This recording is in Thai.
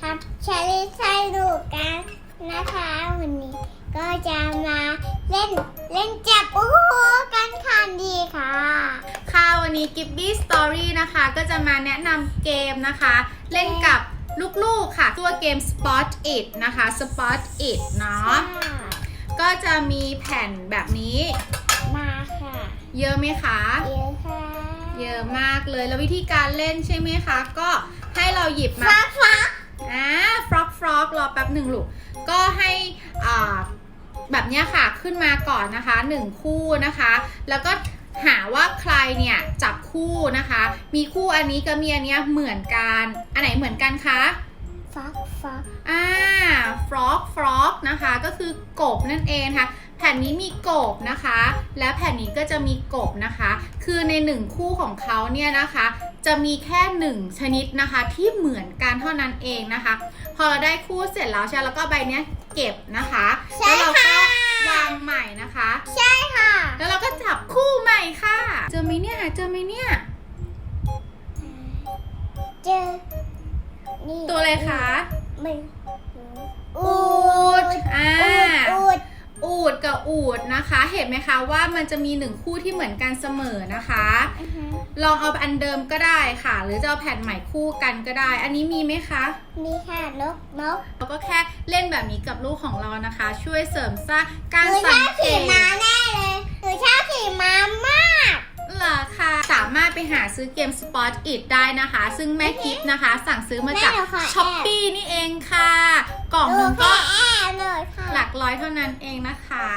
ทำชาลิไซดูกันนะคะวันนี้ ก็จะมาเล่นเล่นจับโอ้โหกันค่ะดีค่ะ ค่ะวันนี้ g i b b y Story นะคะ ก็จะมาแนะนำเกมนะคะ เล่นกับลูกๆค่ะ ตัวเกม Spot It นะคะ Spot It เนาะก็จะมีแผ่นแบบนี้ มาค่ะ เยอะไหมคะ เยอะค่ะ เยอะมากเลยแล้ววิธีการเล่นใช่ไหมคะ ก็ให้เราหยิบมาฟ้า ฟ้าอ่าฟรอกฟรอกรอแป๊บหนึ่งลูก ก็ให้อ่าแบบเนี้ยค่ะขึ้นมาก่อนนะคะหนึ่งคู่นะคะ แล้วก็หาว่าใครเนี่ยจับคู่นะคะ มีคู่อันนี้กับมีอันเนี้ยเหมือนกัน อันไหนเหมือนกันคะฟ้าฟ้าอ่าฟรอกฟรอกนะคะ ก็คือกบนั่นเองค่ะ แผ่นนี้มีกบนะคะ และแผ่นนี้ก็จะมีกบนะคะ คือในหนึ่งคู่ของเขาเนี่ยนะคะ จะมีแค่หนึ่งชนิดนะคะที่เหมือนกันเท่านั้นเองนะคะ พอเราได้คู่เสร็จแล้วใช่ไหมแล้วก็ใบเนี้ยเก็บนะคะใช่แล้วเราก็ค่ะวางใหม่นะคะ ใช่ค่ะ แล้วเราก็จับคู่ใหม่ค่ะ เจอไหมเนี่ยเจอไหมเนี่ยเจอนี่ตัวอะไรคะไม่อูอูดดอ่า อูดอูดกับอูดนะคะ เห็นไหมคะว่ามันจะมีหนึ่งคู่ที่เหมือนกันเสมอนะคะอือฮึลองเอาอันเดิมก็ได้ค่ะ หรือจะเอาแผ่นใหม่คู่กันก็ได้ อันนี้มีไหมคะนี่ค่ะนกนกเราก็แค่เล่นแบบนี้กับลูกของเรานะคะ ช่วยเสริมสร้างการหนูชสัองบเกขี่ต ม้าแน่เลยหนูชอบขี่ม้ามาก เหรอคะสามารถไปหาซื้อเกม Spot It ได้นะคะ ซึ่งแม่กิฟต์นะคะ สั่งซื้อมาจากแม่หนูขอแอบช้อปปีนี่เองค่ะ กล่องหหนูนึงแค่ก็แอบเลักร้อยเท่านั้นเองนะคะ